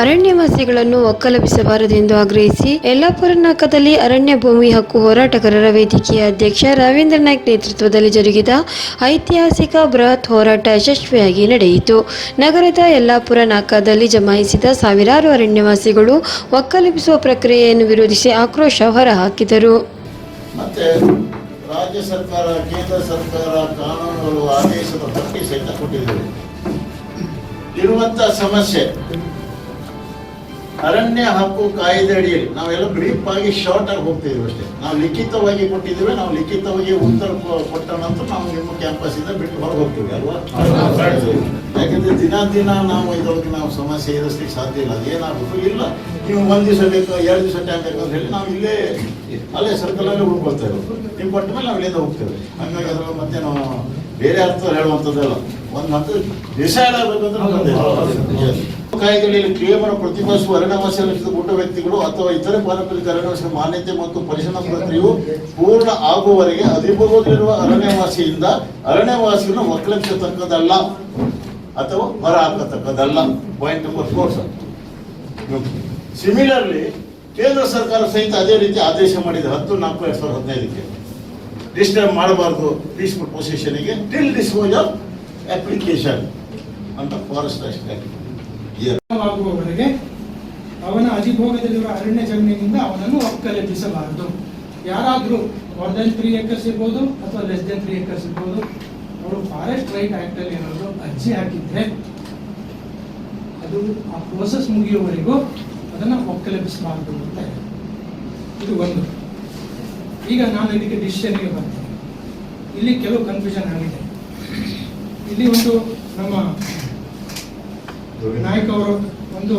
ಅರಣ್ಯವಾಸಿಗಳನ್ನು ಒಕ್ಕಲೆಬ್ಬಿಸಬಾರದೆಂದು ಆಗ್ರಹಿಸಿ ಯಲ್ಲಾಪುರ ನಾಕದಲ್ಲಿ ಅರಣ್ಯ ಭೂಮಿ ಹಕ್ಕು ಹೋರಾಟಗಾರರ ವೇದಿಕೆಯ ಅಧ್ಯಕ್ಷ ರವೀಂದ್ರ ನಾಯ್ಕ್ ನೇತೃತ್ವದಲ್ಲಿ ಜರುಗಿದ ಐತಿಹಾಸಿಕ ಬೃಹತ್ ಹೋರಾಟ ಯಶಸ್ವಿಯಾಗಿ ನಡೆಯಿತು. ನಗರದ ಯಲ್ಲಾಪುರ ನಾಕಾದಲ್ಲಿ ಜಮಾಯಿಸಿದ ಸಾವಿರಾರು ಅರಣ್ಯವಾಸಿಗಳು ಒಕ್ಕಲಬಿಸುವ ಪ್ರಕ್ರಿಯೆಯನ್ನು ವಿರೋಧಿಸಿ ಆಕ್ರೋಶ ಹೊರಹಾಕಿದರು. ರಾಜ್ಯ ಸರ್ಕಾರ, ಕೇಂದ್ರ ಸರ್ಕಾರ ಕಾನೂನುಗಳು, ಆದೇಶದ ಪಟ್ಟಿ ಸಹಿತ ಕೊಟ್ಟಿದ್ದರು ಇರುವಂತಹ ಸಮಸ್ಯೆ ಅರಣ್ಯ ಹಕ್ಕು ಕಾಯ್ದೆ ಅಡಿಯಲ್ಲಿ ನಾವೆಲ್ಲ ಬ್ರೀಫ್ ಆಗಿ ಶಾರ್ಟ್ ಆಗಿ ಹೋಗ್ತಿದ್ವಿ ಅಷ್ಟೇ. ನಾವು ಲಿಖಿತವಾಗಿ ಕೊಟ್ಟಿದ್ದೇವೆ, ನಾವು ಲಿಖಿತವಾಗಿ ಉತ್ತರ ಕೊಟ್ಟ ನಂತರ ನಾವು ನಿಮ್ಮ ಕ್ಯಾಂಪಸ್ ಇಂದ ಬಿಟ್ಟು ಹೊರಗೆ ಹೋಗ್ತೀವಿ, ಅಲ್ವಾ? ಯಾಕಂದ್ರೆ ದಿನ ದಿನ ನಾವು ಇದರೊಳಗೆ ನಾವು ಸಮಸ್ಯೆ ಎದುರಿಸ್ಲಿಕ್ಕೆ ಸಾಧ್ಯ ಇಲ್ಲ, ಅದೇನಾಗುತ್ತೆ ಇಲ್ಲ. ನೀವು ಒಂದ್ ದಿವಸ ಬೇಕು, ಎರಡು ದಿವಸ ಟೈಮ್ ಬೇಕು ಅಂತ ಹೇಳಿ ನಾವು ಇಲ್ಲೇ ಅಲ್ಲೇ ಸರ್ಕಲ್ ಅಲ್ಲೇ ಉಳ್ಕೊಳ್ತಾ ಇರೋದು. ನೀವು ಕೊಟ್ಟ ಮೇಲೆ ನಾವು ಇಲ್ಲಿಂದ ಹೋಗ್ತೇವೆ. ಹಂಗಾಗಿ ಅದ್ರ ಮತ್ತೆ ನಾವು ಬೇರೆ ಅರ್ಥ ಹೇಳುವಂಥದ್ದಲ್ಲ, ಒಂದು ಹಂತ ಡಿಸೈಡ್ ಆಗಬೇಕಂದ್ರೆ ನಮ್ಮದೇ. ಕ್ರಿಯೆಯನ್ನು ಪ್ರತಿಪಾದಿಸುವ ಅರಣ್ಯವಾಸಿ ಲಕ್ಷದ ಗುಡ್ಡ ವ್ಯಕ್ತಿಗಳು ಅಥವಾ ಇತರೆ ಪಾರಂಪರಿಕ ಅರಣ್ಯವಾಸಿಗಳ ಮಾನ್ಯತೆ ಮತ್ತು ಪರಿಶೀಲನಾ ಪ್ರಕ್ರಿಯೆಯು ಪೂರ್ಣ ಆಗುವವರೆಗೆ ಅಧಿಭೋಗದಲ್ಲಿರುವ ಅರಣ್ಯವಾಸಿಯಿಂದ ಅರಣ್ಯವಾಸಿಯನ್ನು ಒಕ್ಕಲಿಸತಕ್ಕದಲ್ಲ ಅಥವಾ ಹೊರ ಹಾಕತಕ್ಕದಲ್ಲ point number four sir similarly ಕೇಂದ್ರ ಸರ್ಕಾರ ಸಹಿತ ಅದೇ ರೀತಿ ಆದೇಶ ಮಾಡಿದೆ. ಹತ್ತು, ನಾಲ್ಕು, ಎರಡ್ ಸಾವಿರದ ಹದಿನೈದಕ್ಕೆ. ಡಿಸ್ಟರ್ಬ್ ಮಾಡಬಾರ್ದು. ಪೀಸ್ಫುಲ್ ಪೊಸಿಷನ್ಗೆ ಟಿಲ್ ಡಿಸ್ಪೋಸ್ ಆಫ್ ಅಪ್ಲಿಕೇಶನ್ ಅಂತ ಫಾರೆಸ್ಟ್ ಆಕ್ಟ್ ಆಗುವವರೆಗೆ ಅವನ ಅಧಿಭೋಗದಲ್ಲಿರುವ ಅರಣ್ಯ ಜಮೀನಿನಿಂದ ಅವನನ್ನು ಒಕ್ಕಲೆಬ್ಬಿಸಬಾರದು. ಯಾರಾದರೂ ಮೋರ್ ದೆನ್ ತ್ರೀ ಏಕರ್ಸ್ ಇರ್ಬೋದು ಅಥವಾ ಲೆಸ್ ದೆನ್ ತ್ರೀ ಏಕರ್ಸ್ ಇರ್ಬೋದು, ಅವರು ಫಾರೆಸ್ಟ್ ರೈಟ್ ಆಕ್ಟ್ ಅಲ್ಲಿ ಏನಾದ್ರು ಅರ್ಜಿ ಹಾಕಿದ್ರೆ ಅದು ಆ ಪ್ರೋಸೆಸ್ ಮುಗಿಯುವವರೆಗೂ ಅದನ್ನು ಒಕ್ಕಲೆಬ್ಬಿಸಬಾರದು ಅಂತ. ಇದು ಒಂದು. ಈಗ ನಾನು ಇದಕ್ಕೆ ಡಿಸಿಷನ್ಗೆ ಬರ್ತೇನೆ ಇಲ್ಲಿ ಕೆಲವು ಕನ್ಫ್ಯೂಷನ್ ಆಗಿದೆ. ಇಲ್ಲಿ ಒಂದು ನಮ್ಮ ನಾಯಕ್ ಅವರು ಒಂದು